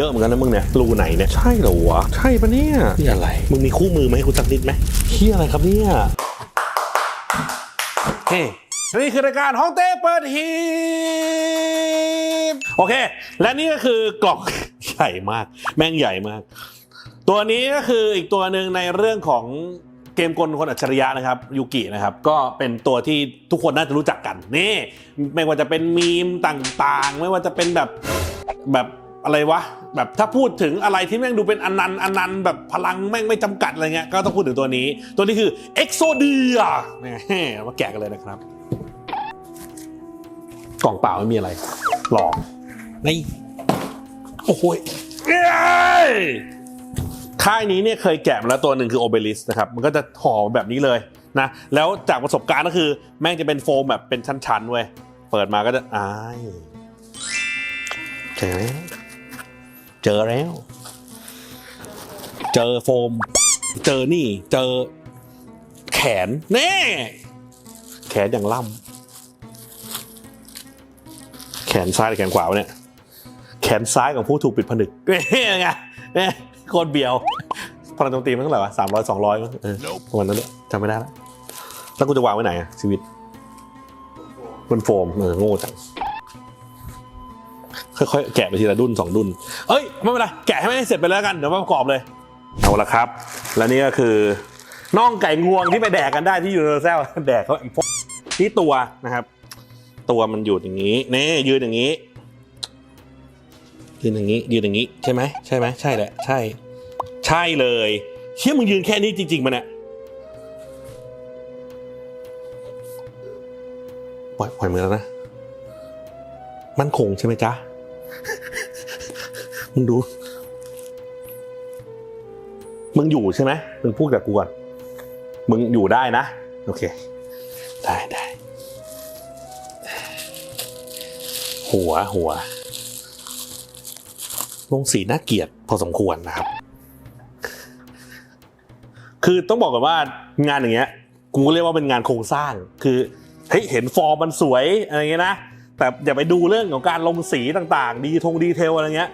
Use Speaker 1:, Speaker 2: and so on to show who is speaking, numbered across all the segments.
Speaker 1: เยอะเหมือนกันนะมึงเนี่ยรูไหนเนี่ยใช่เหรอวะใช่ปะเนี่ยนี่อะไร มึงมีคู่มือมาให้กูสักนิดไหมเฮียอะไรครับเนี่ยเฮ้นี่คือรายการห้องเต้เปิดหีบโอเค และนี่ก็คือกล่องใหญ่มาก แม่งใหญ่มาก ตัวนี้ก็คืออีกตัวหนึ่งในเรื่องของเกมกลคนอัจฉริยะนะครับยูกินะครับก็เป็นตัวที่ทุกคนน่าจะรู้จักกันนี่ไม่ว่าจะเป็นมีมต่างๆ ไม่ว่าจะเป็นแบบแบบอะไรวะ แบบถ้าพูดถึงอะไรที่แม่งดูเป็นอนันต์อนันต์แบบพลังแม่งไม่จำกัดอะไรเงี้ยก็ต้องพูดถึงตัวนี้ ตัวนี้คือเอ็กโซเดียนี่มาแกะกันเลยนะครับ กล่องเปล่าไม่มีอะไร หลอกนี่โอ้โหยเอ้ยค่ายนี้เนี่ยเคยแกะมาแล้วตัวหนึ่งคือโอเบลิสนะครับ มันก็จะห่อแบบนี้เลยนะ แล้วจากประสบการณ์ก็คือ แม่งจะเป็นโฟมแบบเป็นชั้นๆเว้ย เปิดมาก็จะอ้ายเจอแล้ว เจอแล้ว เจอโฟม เจอนี่ เจอ แขนแน่แขนอย่างล่ำแขนซ้ายหรือแขนขวาวะเนี่ย แขนซ้ายของผู้ถูกปิดผนึกเนี่ยไงเนี่ยโคตรเบียวพลังโจมตีมันเท่าไหร่วะสามร้อยสองร้อยมั้งเออประมาณนั้นแหละจำไม่ได้แล้วแล้วกูจะวางไว้ไหนอะชีวิตบนโฟมเออโง่จังค่อยๆแกะไปทีละดุนสองดุนเอ้ย ไม่เป็นไรแกะให้ไม่เสร็จไปแล้วกันเดี๋ยวมาประกอบเลยเอาละครับ และนี่ก็คือน่องไก่งวงที่ไปแดกกันได้ที่ยูนิเวอร์แซลแดกเขาไอ้พวกนี่ตัวนะครับ ตัวมันอยู่อย่างนี้นี่ยืนอย่างนี้ยืนอย่างนี้ยืนอย่างนี้ใช่ไหมใช่ไหมใช่แหละใช่ ใช่เลยเชื่อมึงยืนแค่นี้จริง ๆมันเนี่ยปล่อยปล่อยมือแล้วนะ มันคงใช่ไหมจ๊ะ มึงดู มึงอยู่ใช่ไหมมึงพูดกับกูก่อน มึงอยู่ได้นะ โอเค ได้ได้ หัวหัว ลงสีน่าเกลียดพอสมควรนะครับ คือต้องบอกก่อนว่างานอย่างเงี้ย กูเรียกว่าเป็นงานโครงสร้าง คือเฮ้ยเห็นฟอร์มมันสวยอะไรเงี้ยนะแต่อย่าไปดูเรื่องของการลงสีต่างๆ ดีทงดีเทลอะไรเงี้ย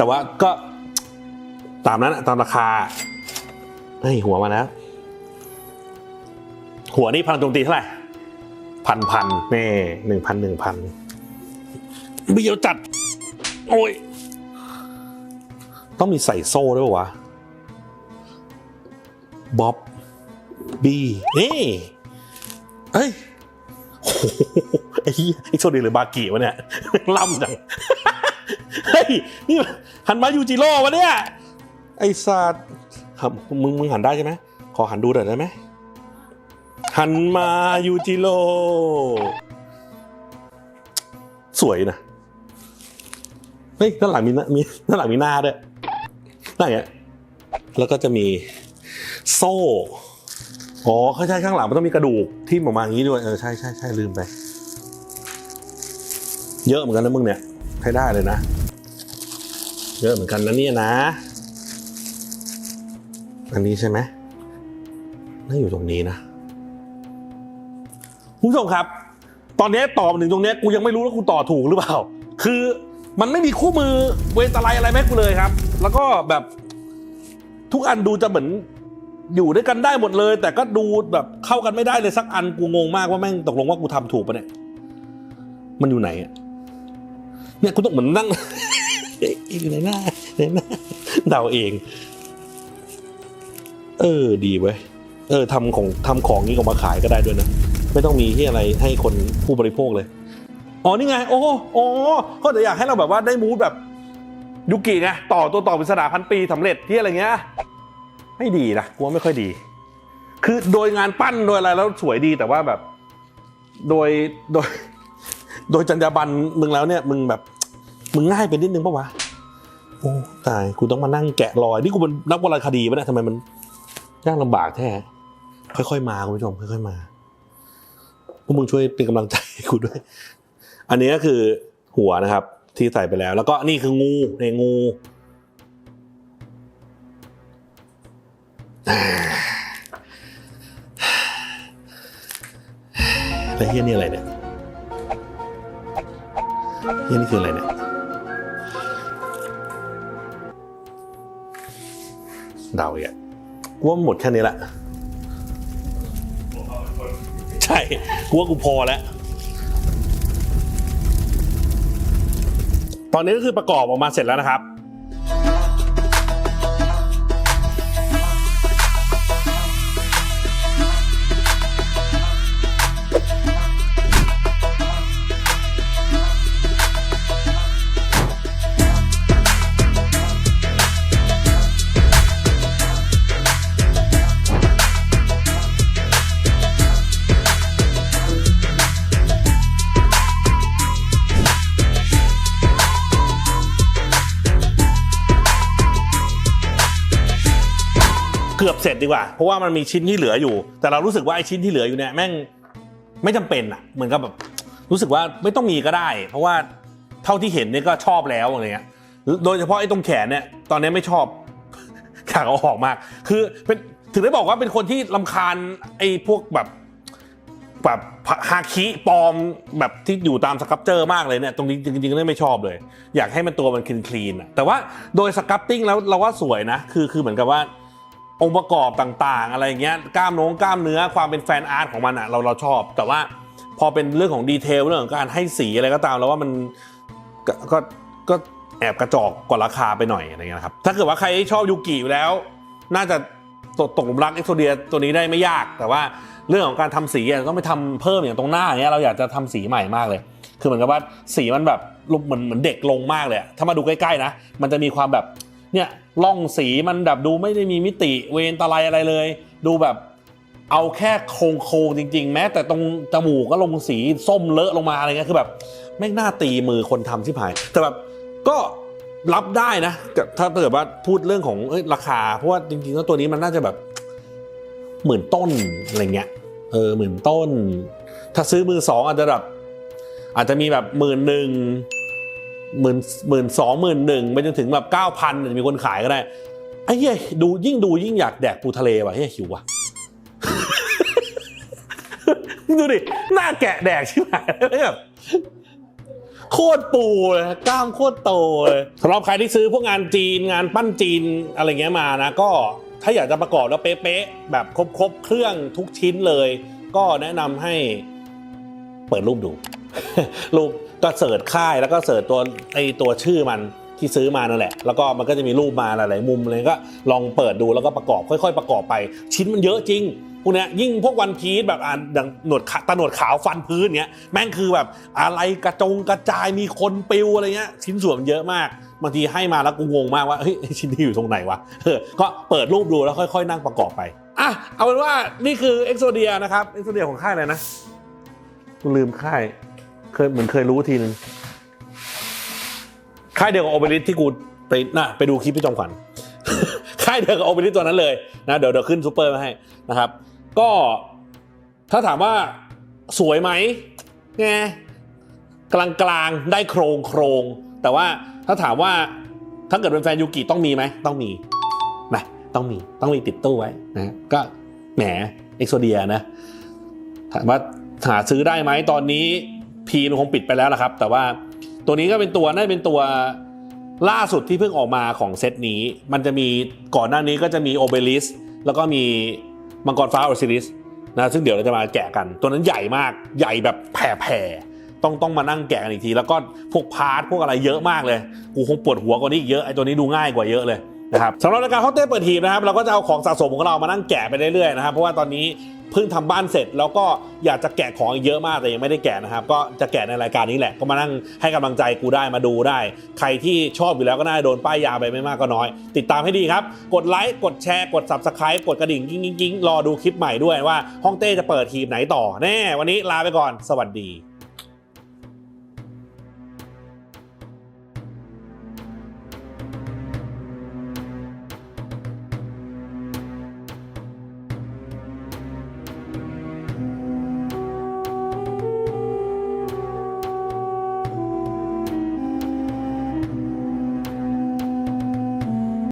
Speaker 1: แต่ว่าก็ตามนั้นตามราคาเฮ้ยหัวมาแล้วหัวนี่พลังโจมตีเท่าไหร่พันพันเน่หนึ่งพันหนึ่งพันเบี้ยวจัด โอ้ย ต้องมีใส่โซ่ด้วยวะบ๊อบบีนี่เอ้ยโอ้โหไอ้เดียไอ้โซดีหรือบากิวะเนี่ยล่ำจัง เฮ้ยนี่หันมายูจิโร่วะเนี่ย ไอ้สัตว์ครับมึงมึงหันได้ใช่ไหมขอหันดูหน่อยได้ไหมหันมายูจิโร่สวยนะเฮ้ยด้านหลังมีหน้ามีด้านหลังมีหน้าด้วยนั่นไงแล้วก็จะมีโซ่อ๋อเขาใช่ข้างหลังมันต้องมีกระดูกที่ออกมาอย่างนี้ด้วยเออใช่ใช่ใช่ลืมไป เยอะเหมือนกันนะมึงเนี่ยใช้ได้เลยนะ เยอะเหมือนกันนะเนี่ยนะ อันนี้ใช่ไหมน่าอยู่ตรงนี้นะคุณผู้ชมครับ ตอนนี้ต่อมาถึงตรงนี้กูยังไม่รู้ว่ากูต่อถูกหรือเปล่า คือมันไม่มีคู่มือเวทอะไรอะไรแม่กูเลยครับ แล้วก็แบบทุกอันดูจะเหมือนอยู่ด้วยกันได้หมดเลย แต่ก็ดูแบบเข้ากันไม่ได้เลยสักอันกูงงมากว่าแม่งตกลงว่ากูทำถูกปะเนี่ย มันอยู่ไหนอะเนี่ยกูต้องเหมือนนั่ง อยู่ในหน้าในหน้าเดาเอง เออ ดีเว้ยเออทำของทำของนี้ออกมาขายก็ได้ด้วยนะ ไม่ต้องมีที่อะไรให้คนผู้บริโภคเลย อ๋อ นี่ไง โอ้โอ้ก็จะอยากให้เราแบบว่าได้มูดแบบยุกิไงต่อตัวต่อปริศนาพันปีสำเร็จที่อะไรเงี้ย ไม่ดีนะกูว่าไม่ค่อยดี คือโดยงานปั้นโดยอะไรแล้วสวยดีแต่ว่าแบบ โดยโดย โดยจรรยาบรรณมึงแล้วเนี่ย มึงแบบ มึงง่ายไปนิดนึงปะวะ โอ้ตายกูต้องมานั่งแกะรอย นี่กูเป็นนักวรรณคดีปะเนี่ยทำไมมันยากลำบากแท้ค่อยๆมาคุณผู้ชมค่อยๆมาพวกมึงช่วยเป็นกำลังใจกูด้วย อันนี้ก็คือหัวนะครับ ที่ใส่ไปแล้ว แล้วก็นี่คืองูในงูแล้วเฮียนี่อะไรเนี่ยเฮียนี่คืออะไรเนี่ย เดาอีกอะกูว่าหมดแค่นี้ละ ใช่กูว่ากูพอแล้ว ตอนนี้ก็คือประกอบออกมาเสร็จแล้วนะครับ เกือบเสร็จดีกว่า เพราะว่ามันมีชิ้นที่เหลืออยู่ แต่เรารู้สึกว่าไอ้ชิ้นที่เหลืออยู่เนี่ยแม่งไม่จำเป็นอะเหมือนกับแบบรู้สึกว่าไม่ต้องมีก็ได้ เพราะว่าเท่าที่เห็นเนี่ยก็ชอบแล้วอะไรเงี้ย โดยเฉพาะไอ้ตรงแขนเนี่ยตอนนี้ไม่ชอบอยากเอาออกมาก คือเป็นถึงได้บอกว่าเป็นคนที่ลำคาญไอ้พวกแบบแบบฮาคิปลอมแบบที่อยู่ตามสครับเจอร์มากเลยเนี่ยตรงนี้จริงๆก็ไม่ชอบเลย อยากให้มันตัวมันคลีนคลีนแต่ว่าโดยสครับติ้งแล้วเราว่าสวยนะ คือคือเหมือนกับว่า องค์ประกอบต่างๆ อะไรเงี้ยกล้ามน้องกล้ามเนื้อความเป็นแฟนอาร์ตของมันอะเราเราชอบ แต่ว่าพอเป็นเรื่องของดีเทลเรื่องของการให้สีอะไรก็ตาม แล้วว่ามันก็ก็ก็แอบกระจอกกว่าราคาไปหน่อยอะไรเงี้ยครับถ้าเกิดว่าใครชอบยูกิอยู่แล้ว น่าจะตกตกหลุมรักเอ็กโซเดียตัวนี้ได้ไม่ยาก แต่ว่าเรื่องของการทำสีต้องไปทำเพิ่มอย่างตรงหน้าเงี้ยเราอยากจะทำสีใหม่มากเลย คือเหมือนกับว่าสีมันแบบลุกเหมือนเหมือนเด็กลงมากเลยถ้ามาดูใกล้ๆนะ มันจะมีความแบบเนี่ย ล่องสีมันแบบดูไม่ได้มีมิติเวนตะไลอะไรเลย ดูแบบเอาแค่โครงโครงๆจริง ๆ แม้ แต่ตรงจมูกก็ลงสีส้มเลอะลงมาอะไรเงี้ยคือแบบไม่น่าตีมือคนทำที่ผาย แต่แบบก็รับได้นะ ถ้าเกิดว่าพูดเรื่องของอราคา เพราะว่าจริงๆแล้วตัวนี้มันน่าจะแบบหมื่นต้นอะไรเงี้ยเออหมื่นต้น ถ้าซื้อมือสองอาจจะแบบอาจจะมีแบบหมื่นหนึ่ง หมื่นหมื่นสองหมื่นหนึ่งไปจนถึงแบบเก้าพันมีคนขายก็ได้ไอ้เหี้ยดูยิ่งดูยิ่งอยากแดกปูทะเลว่ะเฮ้ยหิวว่ะดูดิหน้าแกะแดกใช่ไหมแบบโคตรปูเลยกล้ามโคตรโตเลยสำหรับใครที่ซื้อพวกงานจีนงานปั้นจีนอะไรเงี้ยมานะก็ถ้าอยากจะประกอบแล้วเป๊ะๆแบบครบๆเครื่องทุกชิ้นเลย ก็แนะนำให้เปิดรูปดูรูป ก็เสิร์ชค่ายแล้วก็เสิร์ชตัวไอตัวชื่อมันที่ซื้อมานั่นแหละ แล้วก็มันก็จะมีรูปมาหลายๆมุมเลยก็ลองเปิดดูแล้วก็ประกอบค่อย ๆ ประกอบไป ชิ้นมันเยอะจริงพวกเนี้ยยิ่งพวกวันพีซแบบอ่าดังหนวดขาตาหนวดขาวฟันพื้นเนี้ยแม่งคือแบบอะไรกระจงกระจายมีคนปิวอะไรเงี้ยชิ้นส่วนมันเยอะมากบางทีให้มาแล้วกูงงมากว่าเฮ้ยชิ้นนี้อยู่ตรงไหนวะเออก็เปิดรูปดูแล้วค่อย ๆ นั่งประกอบไปอะเอาเป็นว่านี่คือเอ็กโซเดียนะครับเอ็กโซเดียของค่ายอะไรนะกูลืมค่าย เคยเหมือนเคยรู้ทีนึงค่ายเดียวกับโอเบริสที่กูไปน่ะไปดูคลิปพี่จอมขวัญ ค่ายเดียวกับโอเบริสตัวนั้นเลยนะเดี๋ยวเดี๋ยวขึ้นซูเปอร์มาให้นะครับ ก็ถ้าถามว่าสวยไหมไงกลางกลางๆได้โครงโครง แต่ว่าถ้าถามว่าถ้าเกิดเป็นแฟนยูกิต้องมีไหมต้องมีนะต้องมีต้องมีติดตู้ไว้นะก็แหมเอ็กโซเดียนะถามว่าหาซื้อได้ไหมตอนนี้ พีมันคงปิดไปแล้วละครับ แต่ว่าตัวนี้ก็เป็นตัวน่าจะเป็นตัวล่าสุดที่เพิ่งออกมาของเซตนี้ มันจะมีก่อนหน้านี้ก็จะมีโอเบลิสแล้วก็มีมังกรฟ้าออซิริสนะซึ่งเดี๋ยวเราจะมาแกะกัน ตัวนั้นใหญ่มากใหญ่แบบแผ่ๆต้องต้องมานั่งแกะกันอีกที แล้วก็พวกพาร์ทพวกอะไรเยอะมากเลย กูคงปวดหัวกว่านี้อีกเยอะไอ้ตัวนี้ดูง่ายกว่าเยอะเลยนะครับสำหรับรายการฮอตเต้เปิดทีมนะครับเราก็จะเอาของสะสมของเรามานั่งแกะไปเรื่อยๆนะครับเพราะว่าตอนนี้ เพิ่งทำบ้านเสร็จแล้วก็อยากจะแกะของเยอะมากแต่ยังไม่ได้แกะนะครับ ก็จะแกะในรายการนี้แหละ ก็มานั่งให้กำลังใจกูได้มาดูได้ ใครที่ชอบอยู่แล้วก็น่าจะโดนป้ายยาไปไม่มากก็น้อย ติดตามให้ดีครับ กดไลค์กดแชร์กด subscribe กดกระดิ่งยิงกิ้งกิ้งรอดูคลิปใหม่ด้วยว่าห้องเต้จะเปิดทีมไหนต่อแน่วันนี้ลาไปก่อน สวัสดี